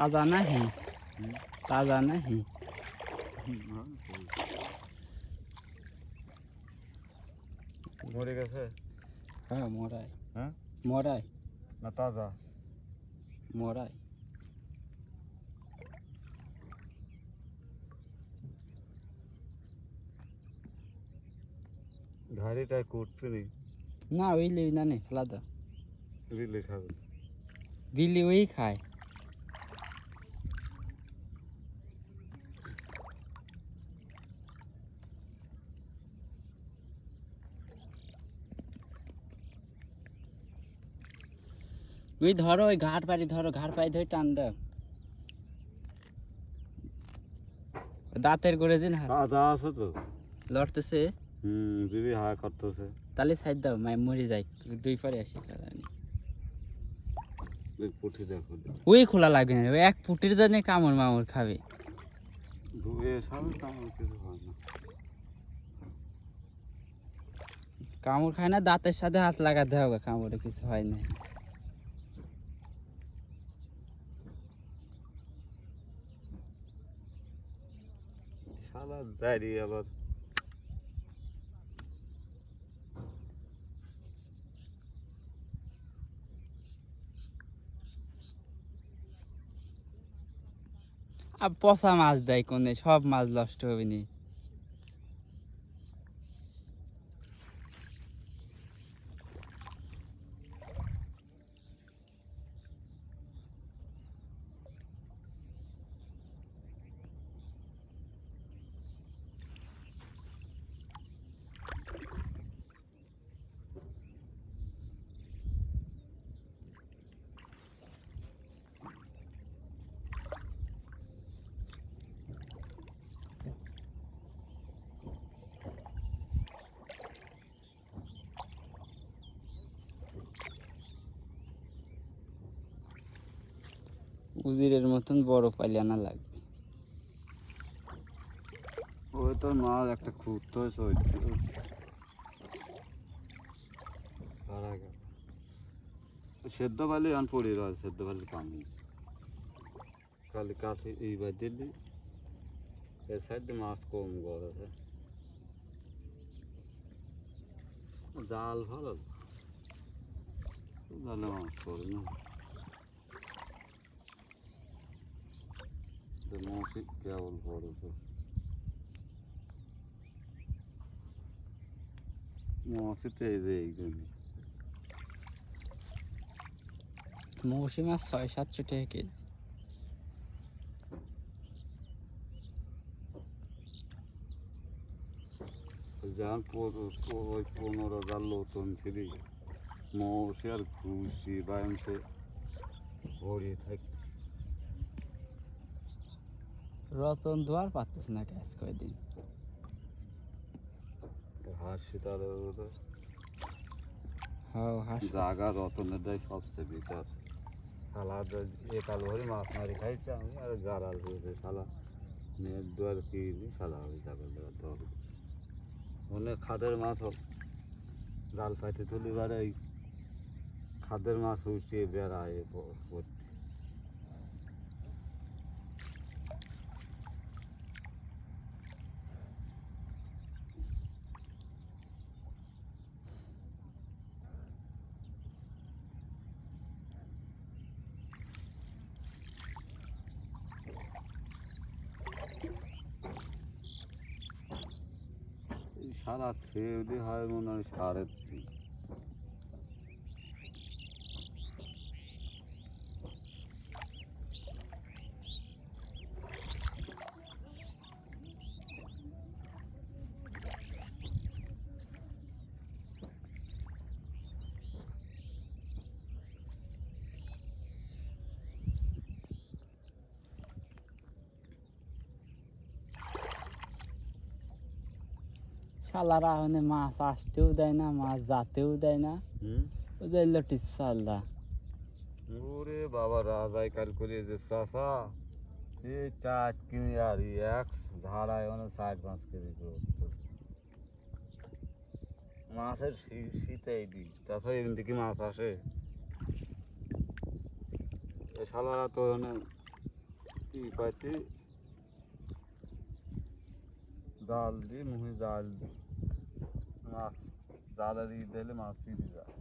ताज़ा नहीं ताज़ा नहीं মরে গেছে हाँ मोराई হ্যাঁ मोराई না তাজা मोराई ঘাড়িটায় করতে নেই ना वही ले ना नहीं फैला दो রিলে খাবে बिल्ली वही खाए ওই ধরো ওই ঘাট পাড়ি ধরো ঘাট পাড়ি ধরে টান দাও। দাঁতের করে দিন আছে তো। লড়তেছে। হুম হা করতেছে। তাহলে সাইড দাও মাই মরে যাই দুই পরে আসি দেখ দেখো। ওই খোলা লাগবে না ওই এক ফুটির জন্য কামড় মামড় খাবে। ধুয়ে কিছু হয় না। কামড় খায় না দাঁতের সাথে হাত লাগাতে হবে কামড়ে কিছু হয় না। শালা জারি আবার। আর পচা মাছ দেয় কোনে সব মাছ নষ্ট হবে নি। উজিরের মতন বড় পাইলে আনা লাগবে। ওই তো মাছ একটা গেল সেদ্ধ বালি আন পড়ি রয়, সেদ্ধ বালি পানি। কালি কাঠি এইবার দিলি এ সাইডে মাছ কম গড়ে জাল ভালো? জালে মাছ পড়ে না। মৌসিক কেবল পড়েছে মৌসিতে এই যে এইখানে মৌসুমি মাছ ছয় সাতশো টাকা কেজি। পো- ওই পনেরো হাজার নতুন ছিলি মৌসি আর ঘুষি বায়নতে ভরিয়ে থাকতে রতন দোয়ার পারতেছে না গ্যাস কয়দিন? হাসি তার হাও হাস। জাগা রতনের দেয় সবচেয়ে ভিতর আলাদা এ কাল ভরে মাছ মারি খাইছে আমি আর গাড়াল হয়েছে শালা নেট দুয়ার কিনি শালা ওই জাগা দেওয়ার দর অনেক খাদের মাছ হোক জাল পাইতে তুলি বারে এই খাদের মাছ উঠিয়ে বেড়ায় সারা ছেলে হয় মনে হয় সাড়ে তিন। শালারা ওখানে মাছ আসতেও দেয় না মাছ যাতেও দেয় না ওই যে লটিস চালদা ওরে বাবা রাজাই কাল করে যে চাষা এই চাট কিনে আর এক ধারায় মানে চার পাঁচ কেজি করে মাছের শীতেই দিই তাছাড়া এমনি থেকে মাছ আসে এ শালারা তো মানে কি পাইতে জাল দিয়ে মুখে জাল মাছ জাল দিয়ে দিলে মাছ ফিরে যায়